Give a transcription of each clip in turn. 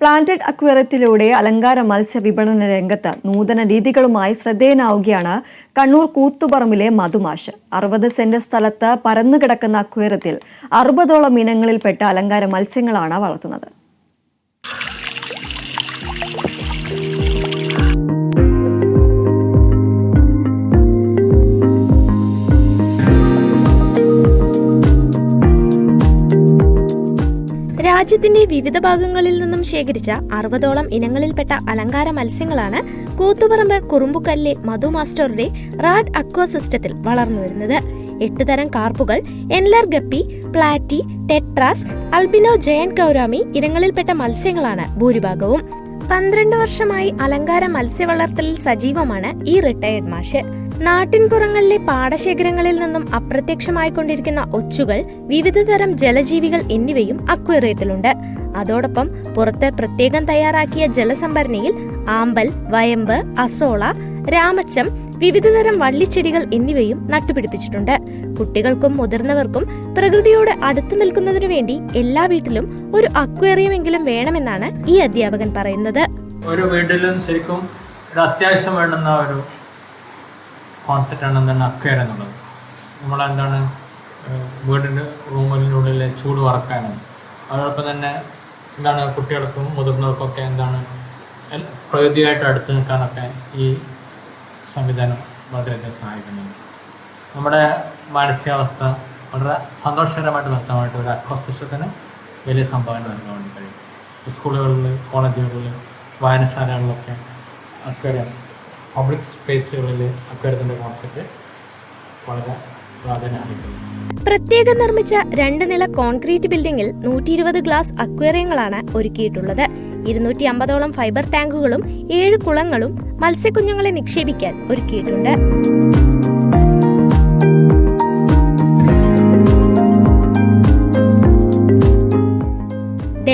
Planted അക്വേറിയത്തിലൂടെ അലങ്കാര മത്സ്യ വിപണന രംഗത്ത് നൂതന രീതികളുമായി ശ്രദ്ധേയനാവുകയാണ് കണ്ണൂർ കൂത്തുപറമ്പിലെ മധുമാഷ്. അറുപത് സെന്റ് സ്ഥലത്ത് പരന്നുകിടക്കുന്ന അക്വേറിയത്തിൽ അറുപതോളം ഇനങ്ങളിൽപ്പെട്ട അലങ്കാര മത്സ്യങ്ങളാണ് വളർത്തുന്നത്. രാജ്യത്തിന്റെ വിവിധ ഭാഗങ്ങളിൽ നിന്നും ശേഖരിച്ച അറുപതോളം ഇനങ്ങളിൽപ്പെട്ട അലങ്കാര മത്സ്യങ്ങളാണ് കൂത്തുപറമ്പ് കുറുമ്പുക്കല്ലെ മധു മാസ്റ്ററുടെ റാഡ് അക്വ സിസ്റ്റത്തിൽ വളർന്നു വരുന്നത്. എട്ട് തരം കാർപ്പുകൾ Endler guppy platy tetras albino giant gourami ഇനങ്ങളിൽപ്പെട്ട മത്സ്യങ്ങളാണ് ഭൂരിഭാഗവും. പന്ത്രണ്ട് വർഷമായി അലങ്കാര മത്സ്യ വളർത്തലിൽ സജീവമാണ് ഈ റിട്ടയർഡ് മാഷ്. നാട്ടിൻപുറങ്ങളിലെ പാടശേഖരങ്ങളിൽ നിന്നും അപ്രത്യക്ഷമായിക്കൊണ്ടിരിക്കുന്ന ഒച്ചുകൾ വിവിധതരം ജലജീവികൾ എന്നിവയും അക്വേറിയത്തിലുണ്ട്. അതോടൊപ്പം പുറത്ത് പ്രത്യേകം തയ്യാറാക്കിയ ജലസംഭരണിയിൽ ആമ്പൽ വയമ്പ് അസോള രാമച്ചം വിവിധതരം വള്ളിച്ചെടികൾ എന്നിവയും നട്ടുപിടിപ്പിച്ചിട്ടുണ്ട്. കുട്ടികൾക്കും മുതിർന്നവർക്കും പ്രകൃതിയോട് അടുത്തു നിൽക്കുന്നതിനു വേണ്ടി എല്ലാ വീട്ടിലും ഒരു അക്വേറിയമെങ്കിലും വേണമെന്നാണ് ഈ അധ്യാപകൻ പറയുന്നത്. ഒരു വീട്ടിലും ശരിക്കും അത്യാവശ്യം വേണ്ടുന്ന ഒരു കോൺസെപ്റ്റ് ആണ് എന്താണ് അക്വയർ എന്നുള്ളത്. നമ്മളെന്താണ് വീടിന്റെ റൂമിനുള്ളിലെ ചൂട് വറക്കാനും അതോടൊപ്പം തന്നെ എന്താണ് കുട്ടികൾക്കും മുതിർന്നവർക്കൊക്കെ എന്താണ് പ്രകൃതിയായിട്ട് അടുത്ത് നിൽക്കാനൊക്കെ ഈ സംവിധാനം വളരെയധികം സഹായിക്കുന്നുണ്ട്. നമ്മുടെ മാനസികാവസ്ഥ വളരെ സന്തോഷകരമായിട്ട് നിർത്താനായിട്ട് ഒരു അക്വസിഷത്തിന് വലിയ സംഭാവന നൽകാൻ വേണ്ടി കഴിയും. സ്കൂളുകളിൽ കോളേജുകളിൽ വായനശാലകളിലൊക്കെ അക്വേറിയം പബ്ലിക് സ്പേസുകളിൽ അക്കാര്യത്തിന്റെ കോൺസെപ്റ്റ് വളരെ പ്രത്യേകം നിർമ്മിച്ച രണ്ട് നില കോൺക്രീറ്റ് ബിൽഡിംഗിൽ നൂറ്റി ഇരുപത് ഗ്ലാസ് അക്വേറിയങ്ങളാണ് ഒരുക്കിയിട്ടുള്ളത്. ഇരുന്നൂറ്റി അമ്പതോളം ഫൈബർ ടാങ്കുകളും ഏഴ് കുളങ്ങളും മത്സ്യക്കുഞ്ഞുങ്ങളെ നിക്ഷേപിക്കാൻ ഒരുക്കിയിട്ടുണ്ട്.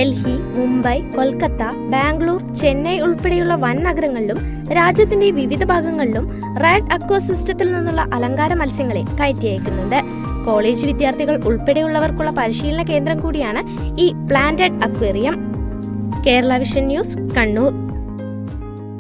ഡൽഹി മുംബൈ കൊൽക്കത്ത ബാംഗ്ലൂർ ചെന്നൈ ഉൾപ്പെടെയുള്ള വൻ നഗരങ്ങളിലും രാജ്യത്തിന്റെ വിവിധ ഭാഗങ്ങളിലും റാഡ് അക്വ സിസ്റ്റത്തിൽ നിന്നുള്ള അലങ്കാര മത്സ്യങ്ങളെ കയറ്റി അയക്കുന്നുണ്ട് കോളേജ് വിദ്യാർത്ഥികൾ ഉൾപ്പെടെയുള്ളവർക്കുള്ള പരിശീലന കേന്ദ്രം കൂടിയാണ് ഈ planted aquarium. Kerala vision news Kannur.